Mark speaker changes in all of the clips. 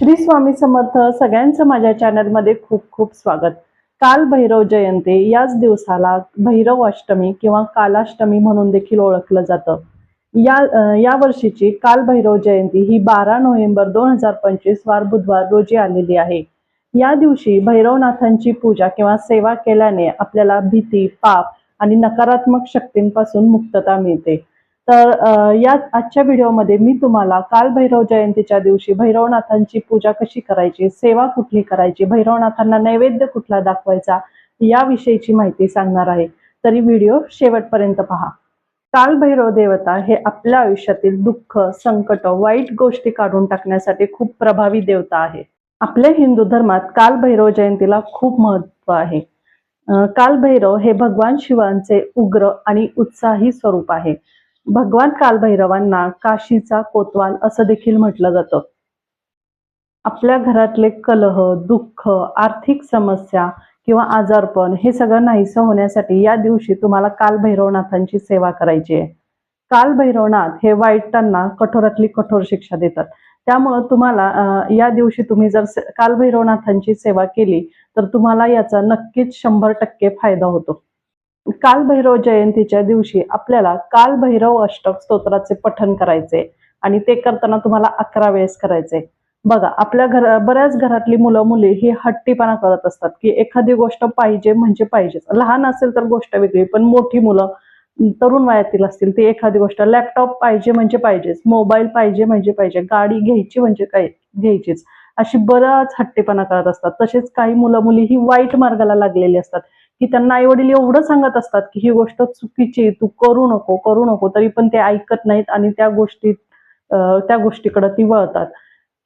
Speaker 1: श्री स्वामी समर्थ सगळ्यांचं माझ्या चॅनलमध्ये खूप खूप स्वागत. काल भैरव जयंती याच दिवसाला भैरव अष्टमी किंवा कालाष्टमी म्हणून देखील ओळखलं जातं. या या वर्षीची काल भैरव जयंती ही बारा नोव्हेंबर दोन हजार पंचवीस वार बुधवार रोजी आलेली आहे. या दिवशी भैरवनाथांची पूजा किंवा सेवा केल्याने आपल्याला भीती पाप आणि नकारात्मक शक्तींपासून मुक्तता मिळते. तर या आजच्या व्हिडिओमध्ये मी तुम्हाला काल भैरव जयंतीच्या दिवशी भैरवनाथांची पूजा कशी करायची सेवा कुठली करायची भैरवनाथांना नैवेद्य कुठला दाखवायचा याविषयीची माहिती सांगणार आहे. तरी व्हिडिओ शेवटपर्यंत पहा. काल भैरव देवता हे आपल्या आयुष्यातील दुःख संकट वाईट गोष्टी काढून टाकण्यासाठी खूप प्रभावी देवता आहे आपल्या हिंदू धर्मात काल भैरव जयंतीला खूप महत्त्व आहे. काल भैरव हे भगवान शिवांचे उग्र आणि उत्साही स्वरूप आहे. भगवान कालभैरवांना काशीचा कोतवाल असं देखील म्हटलं जातं. आपल्या घरातले कलह दुःख आर्थिक समस्या किंवा आजारपण हे सगळं नाहीसं होण्यासाठी या दिवशी तुम्हाला कालभैरवनाथांची सेवा करायची आहे. कालभैरवनाथ हे वाईटांना कठोरातली कठोर शिक्षा देतात. त्यामुळं तुम्हाला या दिवशी तुम्ही जर कालभैरवनाथांची सेवा केली तर तुम्हाला याचा नक्कीच शंभर टक्के फायदा होतो. कालभैरव जयंतीच्या दिवशी आपल्याला कालभैरव अष्टक स्तोत्राचे पठन करायचे आणि ते करताना तुम्हाला अकरा वेळेस करायचे. बघा आपल्या घर बऱ्याच घरातली मुलं मुली ही हट्टीपणा करत असतात की एखादी गोष्ट पाहिजे म्हणजे पाहिजेच. लहान असेल तर गोष्ट वेगळी पण मोठी मुलं तरुण वयातील असतील ती एखादी गोष्ट लॅपटॉप पाहिजे म्हणजे पाहिजेच मोबाईल पाहिजे म्हणजे पाहिजे गाडी घ्यायची म्हणजे काय घ्यायचीच. अशी बराच हट्टीपणा करत असतात. तसेच काही मुलं मुली ही वाईट मार्गाला लागलेली असतात. की त्यांना आई वडील एवढं सांगत असतात की ही गोष्ट चुकीची तू करू नको करू नको तरी पण ते ऐकत नाहीत आणि त्या गोष्टीत त्या गोष्टीकडे ती वळतात.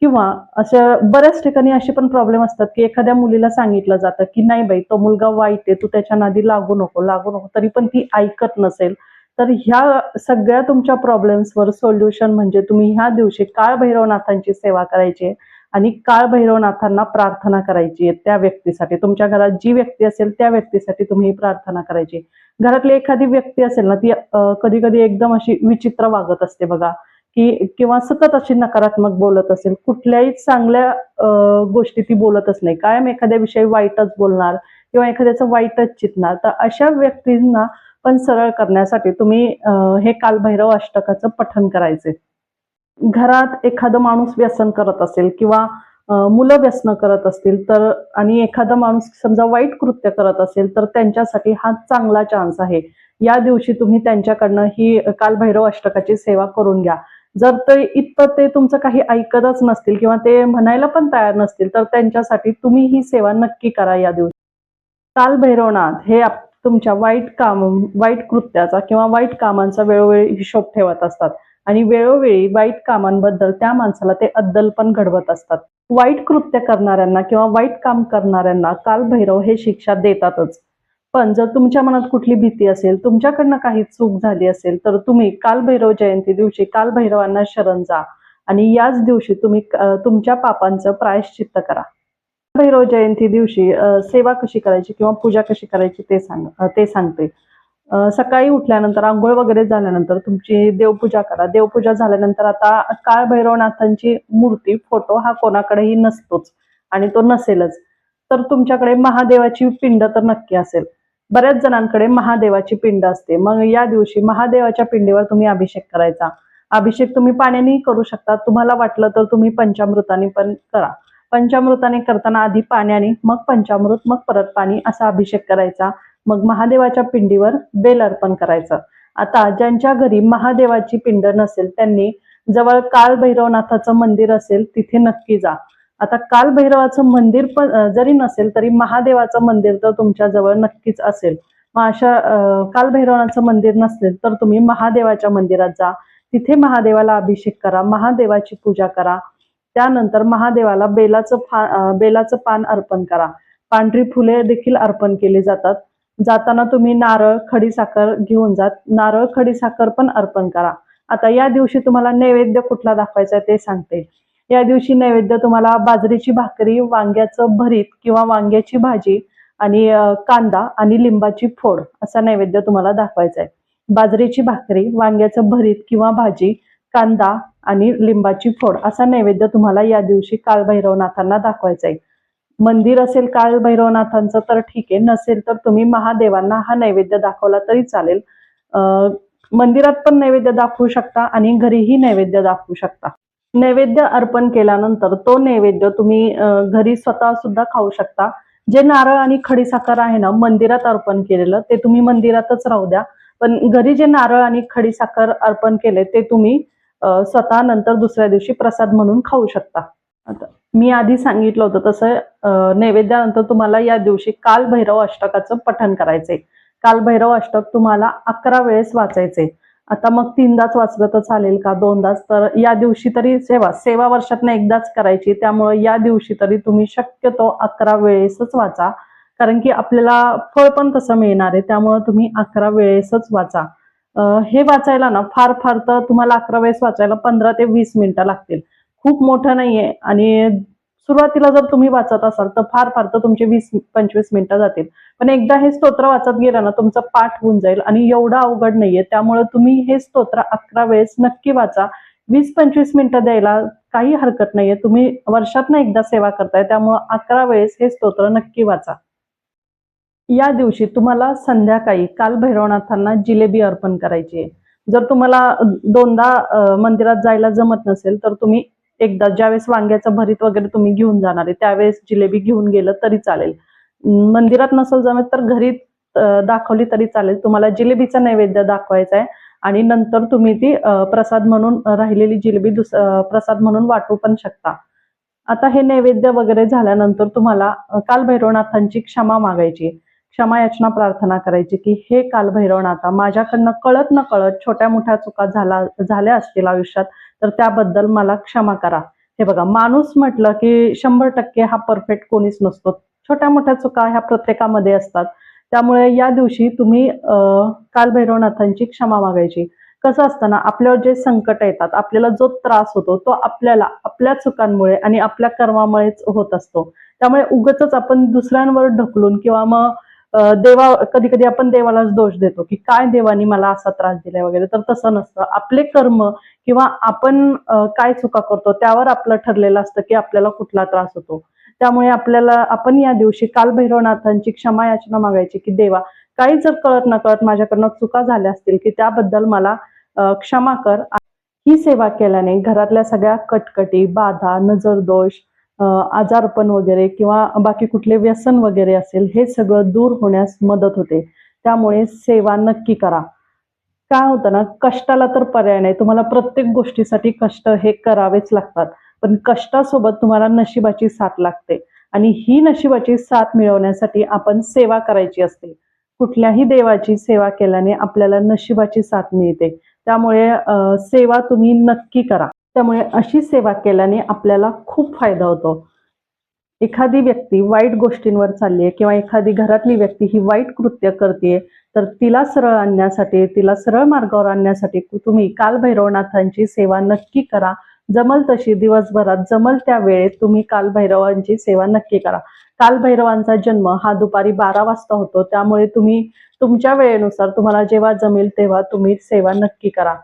Speaker 1: किंवा अशा बऱ्याच ठिकाणी असे पण प्रॉब्लेम असतात की एखाद्या मुलीला सांगितलं जातं की नाही बाई तो मुलगा वाईट आहे तू त्याच्या नादी लागू नको लागू नको तरी पण ती ऐकत नसेल. तर ह्या सगळ्या तुमच्या प्रॉब्लेम्सवर सोल्युशन म्हणजे तुम्ही ह्या दिवशी काळ भैरवनाथांची सेवा करायची आहे. आणि काळ भैरवनाथांना प्रार्थना करायची आहे त्या व्यक्तीसाठी. तुमच्या घरात जी व्यक्ती असेल त्या व्यक्तीसाठी तुम्ही ही प्रार्थना करायची घरातली एखादी व्यक्ती असेल ना ती कधी कधी एकदम अशी विचित्र वागत असते बघा की किंवा सतत अशी नकारात्मक बोलत असेल. कुठल्याही चांगल्या गोष्टी ती बोलतच नाही. कायम एखाद्या विषयी वाईटच बोलणार किंवा एखाद्याचं वाईटच चितणार. तर अशा व्यक्तींना पण सरळ करण्यासाठी तुम्ही हे कालभैरव अष्टकाचं पठन करायचे घरात एखादा माणूस व्यसन करत असेल किंवा मुलं व्यसन करत असतील तर आणि एखादा माणूस समजा वाईट कृत्य करत असेल तर त्यांच्यासाठी हा चांगला चान्स आहे. या दिवशी तुम्ही त्यांच्याकडनं ही कालभैरव अष्टकाची सेवा करून घ्या. जर ते इतकं ते तुमचं काही ऐकतच नसतील किंवा ते म्हणायला पण तयार नसतील तर त्यांच्यासाठी तुम्ही ही सेवा नक्की करा या दिवशी. कालभैरवनाथ हे तुमच्या वाईट काम वाईट कृत्याचा किंवा वाईट कामांचा वेळोवेळी हिशोब ठेवत असतात. आणि वेळोवेळी वाईट कामांबद्दल त्या माणसाला ते अद्दल पण घडवत असतात. वाईट कृत्य करणाऱ्यांना किंवा वाईट काम करणाऱ्यांना कालभैरव हे शिक्षा देतातच. पण जर तुमच्या मनात कुठली भीती असेल तुमच्याकडनं काही चूक झाली असेल तर तुम्ही कालभैरव जयंती दिवशी कालभैरवांना शरण जा आणि याच दिवशी तुम्ही तुमच्या पापांचं प्रायश्चित्त करा. भैरव जयंती दिवशी सेवा कशी करायची किंवा पूजा कशी करायची ते सांग ते सांगते. सकाळी उठल्यानंतर आंघोळ वगैरे झाल्यानंतर तुमची देवपूजा करा. देवपूजा झाल्यानंतर आता काळ भैरवनाथांची मूर्ती फोटो हा कोणाकडेही नसतोच आणि तो नसेलच. तर तुमच्याकडे महादेवाची पिंड तर नक्की असेल. बऱ्याच जणांकडे महादेवाची पिंड असते. मग या दिवशी महादेवाच्या पिंडीवर तुम्ही अभिषेक करायचा. अभिषेक तुम्ही पाण्यानेही करू शकता. तुम्हाला वाटलं तर तुम्ही पंचामृताने पण करा. पंचामृताने करताना आधी पाण्याने मग पंचामृत मग परत पाणी असा अभिषेक करायचा. मग महादेवाच्या पिंडीवर बेल अर्पण करायचं. आता ज्यांच्या घरी महादेवाची पिंड नसेल त्यांनी जवळ काल भैरवनाथाचं मंदिर असेल तिथे नक्की जा. आता काल भैरवाचं मंदिर पण जरी नसेल तरी महादेवाचं मंदिर तर तुमच्या जवळ नक्कीच असेल. मग अशा काल भैरवनाचं मंदिर नसेल तर तुम्ही महादेवाच्या मंदिरात जा. तिथे महादेवाला अभिषेक करा महादेवाची पूजा करा. त्यानंतर महादेवाला बेलाचं फा बेलाचं पान अर्पण करा. पांढरी फुले देखील अर्पण केली जातात. जाताना तुम्ही नारळ खडीसाखर घेऊन जात. नारळ खडीसाखर पण अर्पण करा. आता या दिवशी तुम्हाला नैवेद्य कुठला दाखवायचा आहे ते सांगते. या दिवशी नैवेद्य तुम्हाला बाजरीची भाकरी वांग्याचं भरीत किंवा वांग्याची भाजी आणि कांदा आणि लिंबाची फोड असा नैवेद्य तुम्हाला दाखवायचा आहे. बाजरीची भाकरी वांग्याचं भरीत किंवा भाजी कांदा आणि लिंबाची फोड असा नैवेद्य तुम्हाला या दिवशी कालभैरवनाथांना दाखवायचा आहे. मंदिर असेल काळभैरवनाथांचं तर ठीक आहे. नसेल तर तुम्ही महादेवांना हा नैवेद्य दाखवला तरी चालेल. मंदिरात पण नैवेद्य दाखवू शकता आणि घरीही नैवेद्य दाखवू शकता. नैवेद्य अर्पण केल्यानंतर तो नैवेद्य तुम्ही घरी स्वतः सुद्धा खाऊ शकता. जे नारळ आणि खडीसाखर आहे ना मंदिरात अर्पण केलेलं ते तुम्ही मंदिरातच राहू द्या. पण घरी जे नारळ आणि खडीसाखर अर्पण केले ते तुम्ही स्वतः नंतर दुसऱ्या दिवशी प्रसाद म्हणून खाऊ शकता. आता मी आधी सांगितलं होतं तसं नैवेद्यानंतर तुम्हाला या दिवशी काल भैरव अष्टकाचं पठण करायचंय. काल भैरव अष्टक तुम्हाला अकरा वेळेस वाचायचे आता मग तीनदाच वाचलं तर चालेल का? दोनदाच? तर या दिवशी तरी सेवा सेवा वर्षातनं एकदाच करायची त्यामुळे या दिवशी तरी तुम्ही शक्यतो अकरा वेळेसच वाचा. कारण की आपल्याला फळ पण तसं मिळणार आहे त्यामुळे तुम्ही अकरा वेळेसच वाचा. हे वाचायला ना फार फार तर तुम्हाला अकरा वेळेस वाचायला पंधरा ते वीस मिनिटं लागतील. खूप मोठं नाहीये. आणि सुरुवातीला जर तुम्ही वाचत असाल तर फार फार तर तुमचे वीस पंचवीस मिनिटं जातील. पण एकदा हे स्तोत्र वाचत गेलं ना तुमचं पाठ होऊन जाईल आणि एवढं अवघड नाहीये. त्यामुळे तुम्ही हे स्तोत्र अकरा वेळेस नक्की वाचा. वीस पंचवीस मिनिटं द्यायला काही हरकत नाहीये. तुम्ही वर्षातनं एकदा सेवा करताय त्यामुळं अकरा वेळेस हे स्तोत्र नक्की वाचा. या दिवशी तुम्हाला संध्याकाळी काल भैरवनाथांना जिलेबी अर्पण करायची आहे. जर तुम्हाला दोनदा मंदिरात जायला जमत नसेल तर तुम्ही एकदा ज्यावेळेस वांग्याचं भरीत वगैरे तुम्ही घेऊन जाणार आहे त्यावेळेस जिलेबी घेऊन गेलं तरी चालेल. मंदिरात नसेल जमत तर घरी दाखवली तरी चालेल. तुम्हाला जिलेबीचा नैवेद्य दाखवायचा आहे आणि नंतर तुम्ही ती प्रसाद म्हणून राहिलेली जिलेबी दुस प्रसाद म्हणून वाटू पण शकता. आता हे नैवेद्य वगैरे झाल्यानंतर तुम्हाला काल भैरवनाथांची क्षमा मागायची क्षमा याचना प्रार्थना करायची की हे कालभैरवनाथा माझ्याकडनं कळत न कळत छोट्या मोठ्या चुका झाला झाल्या असतील आयुष्यात तर त्याबद्दल मला क्षमा करा. हे बघा माणूस म्हटलं की शंभर टक्के हा परफेक्ट कोणीच नसतो. छोट्या मोठ्या चुका ह्या प्रत्येकामध्ये असतात. त्यामुळे या दिवशी तुम्ही कालभैरवनाथांची क्षमा मागायची. कसं असतं ना आपल्यावर जे संकट येतात आपल्याला जो त्रास होतो तो आपल्याला आपल्या चुकांमुळे आणि आपल्या कर्मामुळेच होत असतो. त्यामुळे उगच आपण दुसऱ्यांवर ढकलून किंवा मग देवा कधी कधी आपण देवालाच दोष देतो की काय देवानी मला असा त्रास दिलाय वगैरे तर तसं नसतं. आपले कर्म किंवा आपण काय चुका करतो त्यावर आपलं ठरलेलं असतं की आपल्याला कुठला त्रास होतो. त्यामुळे आपल्याला आपण या दिवशी काल भैरवनाथांची क्षमा याचना मागायची की देवा काही जर कळत न कळत माझ्याकडनं चुका झाल्या असतील की त्याबद्दल मला क्षमा कर. ही सेवा केल्याने घरातल्या सगळ्या कटकटी बाधा नजरदोष दोष आजारपण वगैरे किंवा बाकी कुठले व्यसन वगैरे असेल हे सगळं दूर होण्यास मदत होते. त्यामुळे सेवा नक्की करा. काय होतं ना कष्टाला तर पर्याय नाही. तुम्हाला प्रत्येक गोष्टीसाठी कष्ट हे करावेच लागतात. पण कष्टासोबत तुम्हाला नशिबाची साथ लागते. आणि ही नशिबाची साथ मिळवण्यासाठी आपण सेवा करायची असते. कुठल्याही देवाची सेवा केल्याने आपल्याला नशिबाची साथ मिळते. त्यामुळे सेवा तुम्ही नक्की करा. त्यामुळे अशी सेवा केल्याने आपल्याला खूप फायदा होतो. एखादी व्यक्ती वाईट गोष्टींवर चालली आहे किंवा एखादी घरातली व्यक्ती ही वाईट कृत्य करते तर तिला सरळ आणण्यासाठी तिला सरळ मार्गावर आणण्यासाठी तुम्ही कालभैरवनाथांची सेवा नक्की करा. जमल तशी दिवसभरात जमल त्या वेळेत तुम्ही कालभैरवांची सेवा नक्की करा. कालभैरवांचा जन्म हा दुपारी बारा वाजता होतो त्यामुळे तुम्ही तुमच्या वेळेनुसार तुम्हाला जेव्हा जमेल तेव्हा तुम्ही सेवा नक्की करा.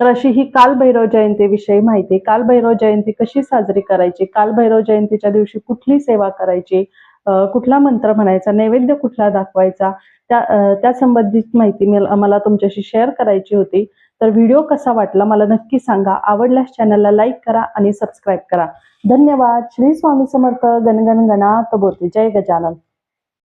Speaker 1: तर अशी ही कालभैरव जयंतीविषयी माहिती. कालभैरव जयंती कशी साजरी करायची? कालभैरव जयंतीच्या दिवशी कुठली सेवा करायची? कुठला मंत्र म्हणायचा? नैवेद्य कुठला दाखवायचा? त्या त्या संबंधित माहिती मी- मला तुमच्याशी शेअर करायची होती. तर व्हिडिओ कसा वाटला मला नक्की सांगा. आवडल्यास चॅनलला लाईक करा आणि सबस्क्राईब करा. धन्यवाद. श्री स्वामी समर्थ गणगण गणात बोलते. जय गजानन.